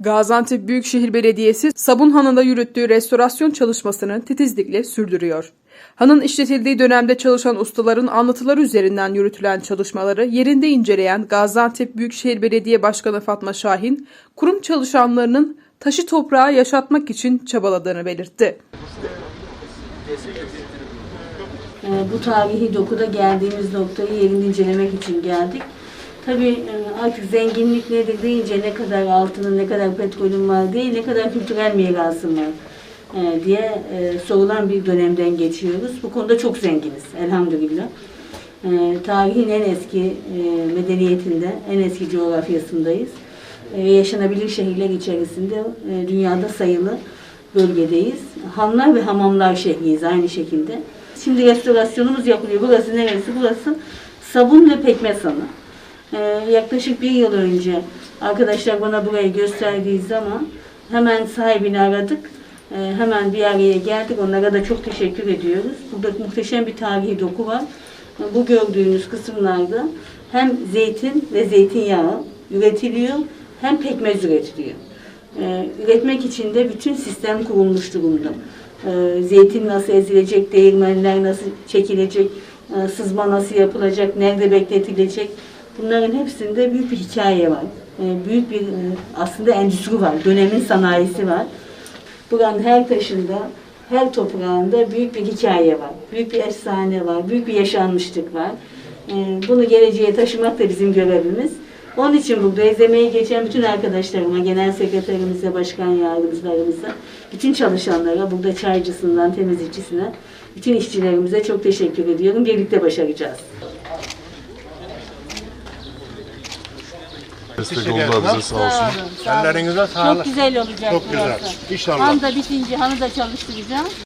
Gaziantep Büyükşehir Belediyesi Sabunhanı'nda yürüttüğü restorasyon çalışmasını titizlikle sürdürüyor. Hanın işletildiği dönemde çalışan ustaların anlatıları üzerinden yürütülen çalışmaları yerinde inceleyen Gaziantep Büyükşehir Belediye Başkanı Fatma Şahin, kurum çalışanlarının taşı toprağa yaşatmak için çabaladığını belirtti. Ee, bu tarihi dokuda geldiğimiz noktayı yerinde incelemek için geldik. Tabii e, artık zenginlik nedir deyince ne kadar altının, ne kadar petrolün var değil, ne kadar kültürel mirasın var e, diye e, sorulan bir dönemden geçiyoruz. Bu konuda çok zenginiz elhamdülillah. Tarihin en eski medeniyetinde, en eski coğrafyasındayız. Yaşanabilir şehirler içerisinde dünyada sayılı bölgedeyiz. Hanlar ve hamamlar şehriyiz aynı şekilde. Şimdi restorasyonumuz yapılıyor. Burası neresi? Burası sabun ve pekmez hanı. Ee, yaklaşık bir yıl önce arkadaşlar bana burayı gösterdiği zaman hemen sahibini aradık. Ee, hemen bir araya geldik. Onlara da çok teşekkür ediyoruz. Burada muhteşem bir tarihi doku var. Bu gördüğünüz kısımlarda hem zeytin ve zeytinyağı üretiliyor hem pekmez üretiliyor. Ee, üretmek için de bütün sistem kurulmuş durumda. Ee, zeytin nasıl ezilecek, değirmenler nasıl çekilecek, e, sızma nasıl yapılacak, nerede bekletilecek. Bunların hepsinde büyük bir hikaye var. Ee, büyük bir e, aslında endüstri var, dönemin sanayisi var. Buranın her taşında, her toprağında büyük bir hikaye var. Büyük bir efsane var, büyük bir yaşanmışlık var. Ee, Bunu geleceğe taşımak da bizim görevimiz. Onun için buradayız. Emeği geçen bütün arkadaşlarıma, genel sekreterimize, başkan yardımcılarımıza, bütün çalışanlara, burada çaycısından temizlikçisine, bütün işçilerimize çok teşekkür ediyorum. Birlikte başaracağız. Destek oldular bize sağ olsun. Ellerinize sağlık. Çok güzel olacak Çok güzel. burası. İnşallah. Han da bitince hanı da çalıştıracağım.